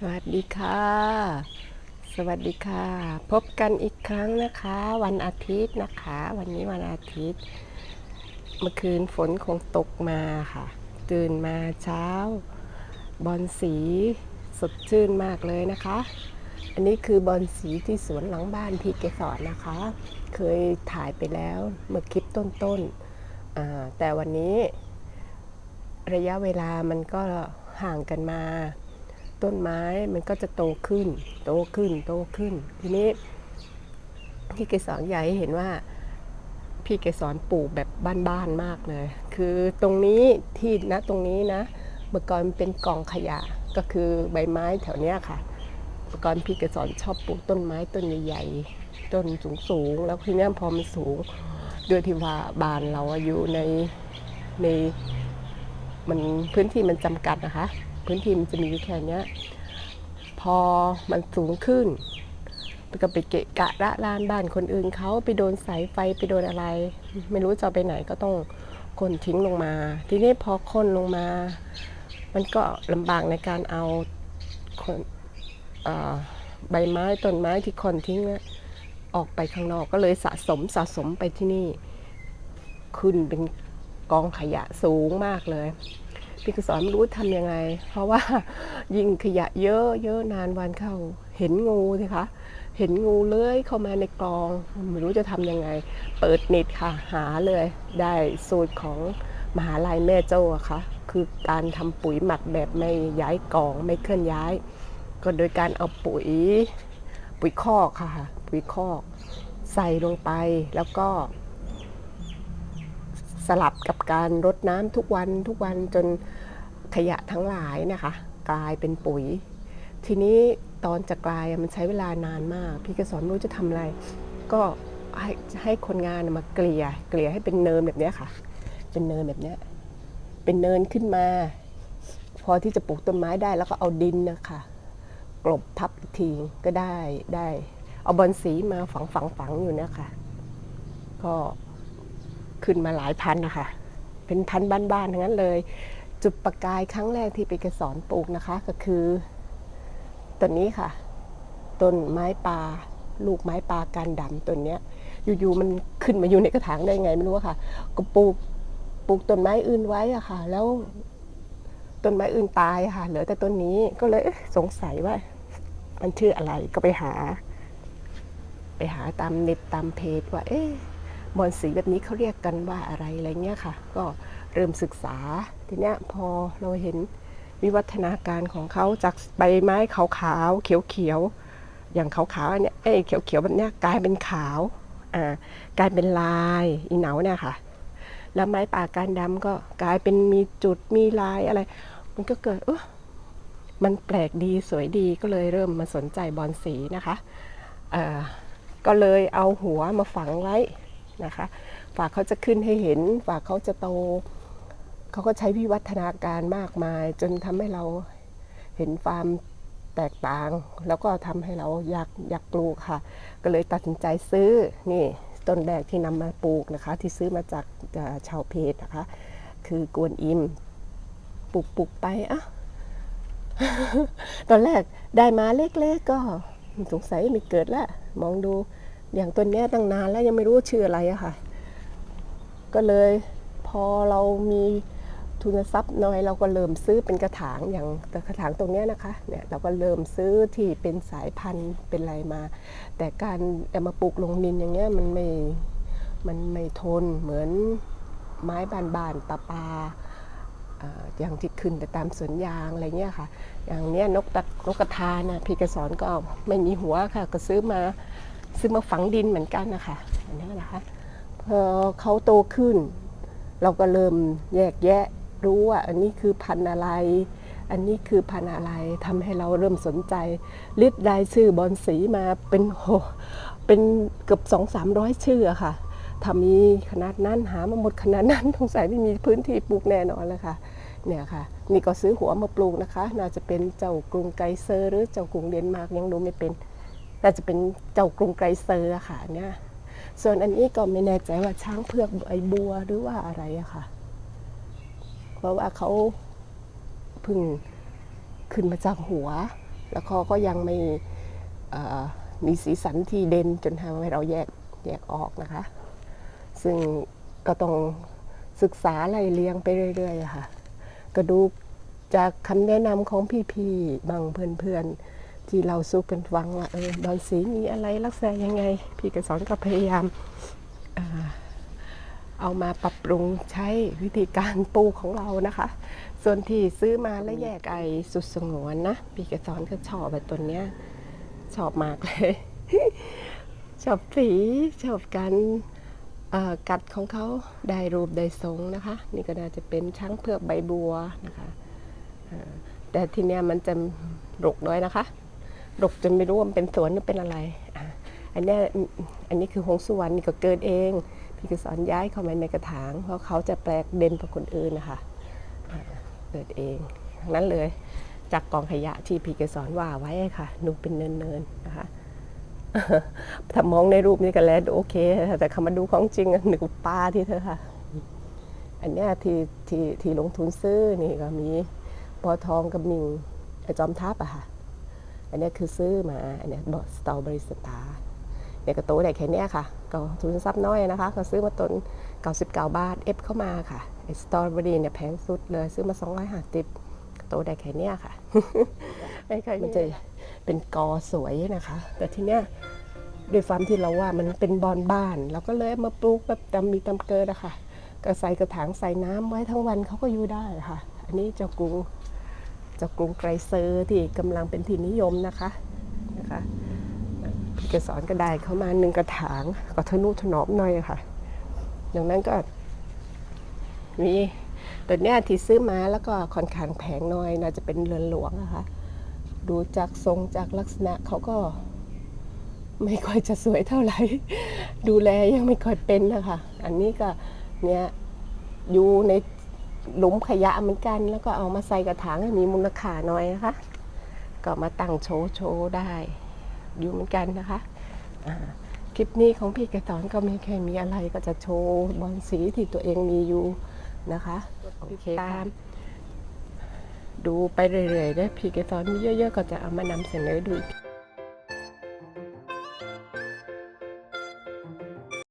สวัสดีค่ะ สวัสดีค่ะ พบกันอีกครั้งนะคะ วันอาทิตย์นะคะ วันนี้วันอาทิตย์ เมื่อคืนฝนคงตกมาค่ะ ตื่นมาเช้า บอลสีสดชื่นมากเลยนะคะ อันนี้คือบอลสีที่สวนหลังบ้านพี่เกสรนะคะ เคยถ่ายไปแล้วเมื่อคลิปต้นๆแต่วันนี้ระยะเวลามันก็ห่างกันมา ต้นไม้มันก็จะโตขึ้น โตขึ้น โตขึ้น ทีนี้พี่เกสรใหญ่เห็นว่าพี่เกสรปลูกแบบบ้านๆมากเลย คือตรงนี้ที่นะตรงนี้นะ เมื่อก่อนมันเป็นกองขยะก็คือใบไม้แถวเนี้ยค่ะเมื่อก่อนพี่เกสรชอบปลูกต้นไม้ต้นใหญ่ๆต้นสูงๆแล้วทีนี้พอมันสูงด้วยที่ว่าบ้านเราอยู่ในในมันพื้นที่มันจำกัดนะคะ พื้นที่มันจะมีอยู่แค่เนี้ยพอมันสูงขึ้นมันก็ไปเกะกะระลานบ้านคนอื่นเขาไปโดนสายไฟไปโดนอะไร ไม่รู้จะไปไหนก็ต้องคนทิ้งลงมา ทีนี้พอคนลงมา มันก็ลำบากในการเอาคนใบไม้ต้นไม้ที่คนทิ้งออกไปข้างนอกก็เลยสะสมสะสมไปที่นี่ ขึ้นเป็นกองขยะสูงมากเลย พี่กสอนไม่รู้ทำยังไง เพราะว่ายิ่งขยะเยอะเยอะนานวันเข้า เห็นงูสิคะเห็นงูเลื้อยเข้ามาในกรองไม่รู้จะทำยังไง เปิดเน็ตค่ะหาเลย ได้สูตรของมหาลัยแม่โจ้อะค่ะคือการทำปุ๋ยหมักแบบไม่ย้ายกองไม่เคลื่อนย้าย ก็โดยการเอาปุ๋ยปุ๋ยคอกค่ะ ปุ๋ยคอก ใส่ลงไปแล้วก็ สลับกับการรดน้ำทุกวันทุกวันจนขยะทั้งหลายนะคะ กลายเป็นปุ๋ย ทีนี้ตอนจะกลายมันใช้เวลานานมาก พี่กสอนรู้จะทำอะไร ก็ให้ให้คนงานมาเกลี่ยเกลี่ยให้เป็นเนินแบบนี้ค่ะ เป็นเนินแบบนี้เป็นเนินขึ้นมา พอที่จะปลูกต้นไม้ได้แล้วก็เอาดินนะคะกลบทับอีกทีก็ได้ได้ เอาบอลสีมาฝังฝังฝังอยู่นี่ยค่ะก็ ขึ้นมาหลายพันนะคะ เป็นพันบ้านๆทั้งนั้นเลย จุดประกายครั้งแรกที่ไปกระสอนปลูกนะคะ ก็คือต้นนี้ค่ะ ต้นไม้ปลาลูกไม้ปลาการดำต้นเนี้ย อยู่ๆมันขึ้นมาอยู่ในกระถางได้ไงไม่รู้อะค่ะ ก็ปลูกปลูกต้นไม้อื่นไว้อะค่ะ แล้วต้นไม้อื่นตายค่ะ เหลือแต่ต้นนี้ก็เลยสงสัยว่า มันชื่ออะไรก็ไปหา ไปหาตามเน็ตตามเพจว่า เอ๊ะ บอนสีแบบนี้เขาเรียกกันว่าอะไรอะไรเงี้ยค่ะ ก็เริ่มศึกษาทีเนี้ยพอเราเห็นวิวัฒนาการของเขาจากใบไม้ขาวๆเขียวๆอย่างขาวๆอันเนี้ยเอ้ยเขียวๆแบบเนี้ยกลายเป็นขาวอ่ากลายเป็นลายอีเหนาเนี่ยค่ะ แล้วไม้ป่าการดำก็กลายเป็นมีจุดมีลายอะไร มันก็เกิดเออมันแปลกดีสวยดีก็เลยเริ่มมาสนใจบอนสีนะคะเอ่อก็เลยเอาหัวมาฝังไว้ นะคะฝากเขาจะขึ้นให้เห็น ฝากเขาจะโต เขาก็ใช้วิวัฒนาการมากมาย จนทำให้เราเห็นความแตกต่าง แล้วก็ทำให้เราอยากอยากปลูกค่ะ ก็เลยตัดสินใจซื้อนี่ต้นแรกที่นำมาปลูกนะคะ ที่ซื้อมาจากชาวเพจนะคะ คือกวนอิมปลูกปลูกไปอะตอนแรกได้มาเล็กๆก็สงสัยไม่เกิดละมองดู อย่างต้นเนี้ยตั้งนานแล้วยังไม่รู้ว่าชื่ออะไรอะค่ะ ก็เลยพอเรามีทุนทรัพย์น้อยเราก็เริ่มซื้อเป็นกระถางอย่างแต่กระถางตรงเนี้ยนะคะเนี่ยเราก็เริ่มซื้อที่เป็นสายพันธุ์เป็นอะไรมา แต่การเอามาปลูกลงดินอย่างเงี้ยมันไม่มันไม่ทนเหมือนไม้บานๆปลาปลาๆอ่าอย่างที่ขึ้นแต่ตามสวนยางอะไรเงี้ยค่ะ อย่างเนี้ยนกตะนกกระทานะพี่กระสอนก็ไม่มีหัวค่ะก็ซื้อมา ซื้อมาฝังดินเหมือนกันนะคะอันนี้นะคะพอเขาโตขึ้น เราก็เริ่มแยกแยะรู้ว่าอันนี้คือพันธุ์อะไร อันนี้คือพันธุ์อะไรทำให้เราเริ่มสนใจลิดรายชื่อบอลสีมาเป็นโหเป็นเกือบสองสามร้อยชื่อค่ะถ้ามีขนาดนั้นหามาหมดขนาดนั้นสงสัยไม่มีพื้นที่ปลูกแน่นอนเลยค่ะเนี่ยค่ะ นี่ก็ซื้อหัวมาปลูกนะคะ น่าจะเป็นเจ้ากรุงไกเซอร์หรือเจ้ากรุงเดนมาร์กยังดูไม่เป็น น่าจะเป็นเจ้ากรุงไกรเซอร์ค่ะเนี่ยส่วนอันนี้ก็ไม่แน่ใจว่าช้างเผือกใบบัวหรือว่าอะไรอะค่ะ เพราะว่าเขาพิ่งขึ้นมาจากหัว แล้วเขาก็ยังไม่มีสีสันที่เด่นจนทำให้เราแยกแยกออกนะคะ ซึ่งก็ต้องศึกษาไล่เลียงไปเรื่อยๆค่ะ ก็ดูจากคำแนะนำของพี่ๆบางเพื่อนๆ ที่เราสู้กันฟังว่าเออบอลสีมีอะไรลักษณะยังไง พี่กสอนก็พยายามเอามาปรับปรุงใช้วิธีการปลูกของเรานะคะ ส่วนที่ซื้อมาแล้วแยกไอสุดสงวนนะ พี่กสอนก็ชอบแบบตัวเนี้ยชอบมากเลยชอบสีชอบการเอ่อกัดของเขาได้รูปได้ทรงนะคะ นี่ก็น่าจะเป็นช้างเผือกใบบัวนะคะแต่ทีเนี้ยมันจะรกน้อยนะคะ รกจนไม่รู้ว่ามันเป็นสวนหรือเป็นอะไรอะอันเนี้ยอันนี้คือหงสุวรรณนี่ก็เกิดเองพี่ก็สอนย้ายเข้ามาในกระถาง เพราะเขาจะแปลกเด่นกว่าคนอื่นนะคะอะเกิดเองทั้งนั้นเลย จากกองขยะที่พี่เกสอนว่าไว้ค่ะหนูเป็นเนินๆนะคะ ถ้ามองในรูปนี่ก็แล้วโอเค แต่คำมาดูของจริงอะหนึกว่าป้าที่เธอค่ะ อันเนี้ยที่ที่ที่ลงทุนซื้อนี่ก็มีปอทองกับมิงไอ้จอมทัพอะค่ะ อันเนี้ยคือซื้อมาอันเนี้ยบอกสตรอเบอรี่สตาร์เนี่ยก็โตได้แค่เนี้ยค่ะก็ทุนทรัพย์น้อยนะคะ ก็ซื้อมาต้น99 บาทเอฟเข้ามาค่ะไอ้สตรอเบอรี่เนี่ยแพงสุดเลยซื้อมา 250โตได้แค่เนี้ยค่ะไม่ค่อยมันจะเป็นกอสวยนะคะ แต่ทีเนี้ยด้วยความที่เราว่ามันเป็นบอนบ้านเราก็เลยเอามาปลูกแบบตามมีตามเกิดอะค่ะก็ใส่กระถางใส่น้ำไว้ทั้งวันเขาก็อยู่ได้ค่ะ อันนี้เจ้ากรุงเจากรุงไกรเซอร์ที่กำลังเป็นที่นิยมนะคะนะคะพี่เกสอนก็ได้เข้ามาหนึ่งกระถางก็ทนุถนอมหน่อยค่ะ ดังนั้นก็มีตัวเนี้ยที่ซื้อมาแล้วก็ค่อนข้างแพงหน่อยน่าจะเป็นเรือนหลวงนะคะ ดูจากทรงจากลักษณะเขาก็ไม่ค่อยจะสวยเท่าไหร่ ดูแลยังไม่ค่อยเป็นนะคะ อันนี้ก็เนี่ยอยู่ใน หลุมขยะเหมือนกัน แล้วก็เอามาใส่กระถางให้มีมูลค่าหน่อยนะคะ ก็มาตั้งโชว์โชว์ได้ อยู่เหมือนกันนะคะคลิปนี้ของพี่กระสอนก็ไม่แค่มีอะไรก็จะโชว์บอลสีที่ตัวเองมีอยู่นะคะโอเคตาม ดูไปเรื่อยๆนะพี่กระสอนมีเยอะๆ ก็จะเอามานำเสนอดูอีก